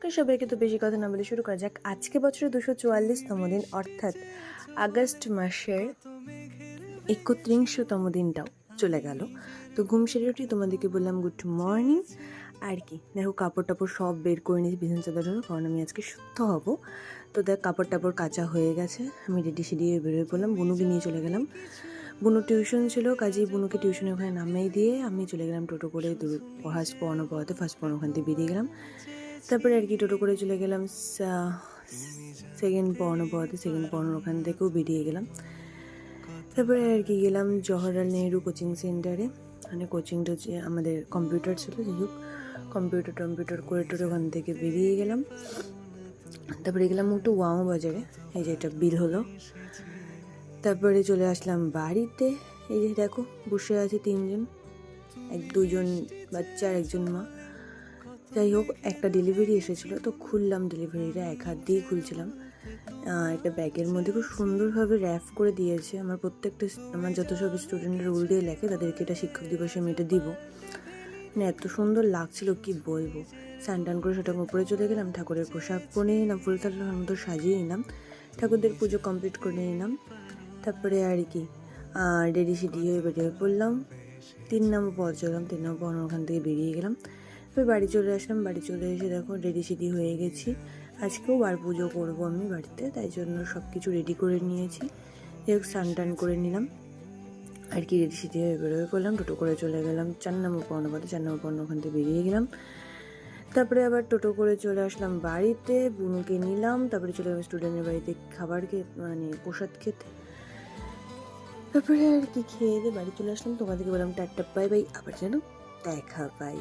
তো সবাইকে তো বেশি কথা না বলে শুরু করা যাক। আজকে বছরের দুশো চুয়াল্লিশতম দিন, অর্থাৎ আগস্ট মাসের একত্রিশতম দিনটাও চলে গেল। তো ঘুম সেরে উঠি তোমাদেরকে বললাম গুড মর্নিং আর কি, দেখো কাপড় টাপড় সব বের করে নিয়েছি বিছানা চাদর জন্য, কারণ আমি আজকে শুদ্ধ হব। তো দেখ কাপড় টাপড় কাঁচা হয়ে গেছে, আমি রেডি সেডিয়ে বেরোয় পড়লাম, বুনুকে নিয়ে চলে গেলাম। বুনু টিউশন ছিল, কাজেই বুনুকে টিউশনে ওখানে নামিয়ে দিয়ে আমি চলে গেলাম টোটো করে দু ফার্স্ট পড়ানো পড়াতে ফার্স্ট পড়ানো ওখান থেকে বেরিয়ে গেলাম। তারপরে আর কি টোটো করে চলে গেলাম সেকেন্ড পড়াতে সেকেন্ড পড়ানোর ওখান থেকেও বেরিয়ে গেলাম। তারপরে আর কি গেলাম জওহরলাল নেহরু কোচিং সেন্টারে মানে কোচিংটা হচ্ছে আমাদের কম্পিউটার ছিল, যাই হোক। কম্পিউটার টম্পিউটার করে টোরে ওখান থেকে বেরিয়ে গেলাম। তারপরে গেলাম একটু ওয়াও বাজারে, এই যে এটা বিল হলো। তারপরে চলে আসলাম বাড়িতে, এই যে দেখো, বসে আছে তিনজন। এক দুজন বাচ্চা আর একজন মা। যাই হোক, একটা ডেলিভারি এসেছিল, তো খুললাম ডেলিভারিটা এক হাত দিয়ে খুলছিলাম। একটা ব্যাগের মধ্যে খুব সুন্দরভাবে র্যাপ করে দিয়েছে। আমার প্রত্যেকটা আমার যত সব স্টুডেন্টরা রুল দিয়ে লেখে, তাদেরকে এটা শিক্ষক দিবসে আমি এটা দিব। মানে এত সুন্দর লাগছিল, কি বলব? স্নান টান করে সেটা উপরে চলে গেলাম, ঠাকুরের পোশাক পরে নিলাম, ফুল তালার মতো সাজিয়ে নিলাম। ঠাকুরদের পুজো কমপ্লিট করে নিলাম। তারপরে আর কি রেডি সিডি হয়ে বেরিয়ে পড়লাম। তিন নম্বর পথ চললাম, তিন নম্বর ওখান থেকে বেরিয়ে গেলাম। এবার বাড়ি চলে আসলাম, বাড়ি চলে এসে দেখো রেডি সিডি হয়ে গেছি। আজকেও বার পুজো করব আমি বাড়িতে, তাই জন্য সব কিছু রেডি করে নিয়েছি। যাই হোক, স্নান টান করে নিলাম। আর কি রেডি সিডি হয়ে বেরোয় করলাম টোটো করে চলে গেলাম। চার নম্বর পথে চার নম্বর পড়ানো ওখান থেকে বেরিয়ে গেলাম। তারপরে আবার টোটো করে চলে আসলাম বাড়িতে, বুনুকে নিলাম, তারপরে চলে গেলাম স্টুডেন্টের বাড়িতে খাবার খেতে মানে প্রসাদ খেতে। তারপরে আর কি খেয়ে দিয়ে বাড়ি চলে আসলাম। তোমাদেরকে বললাম টাটা, বাই বাই। আবার যেন দেখা পাই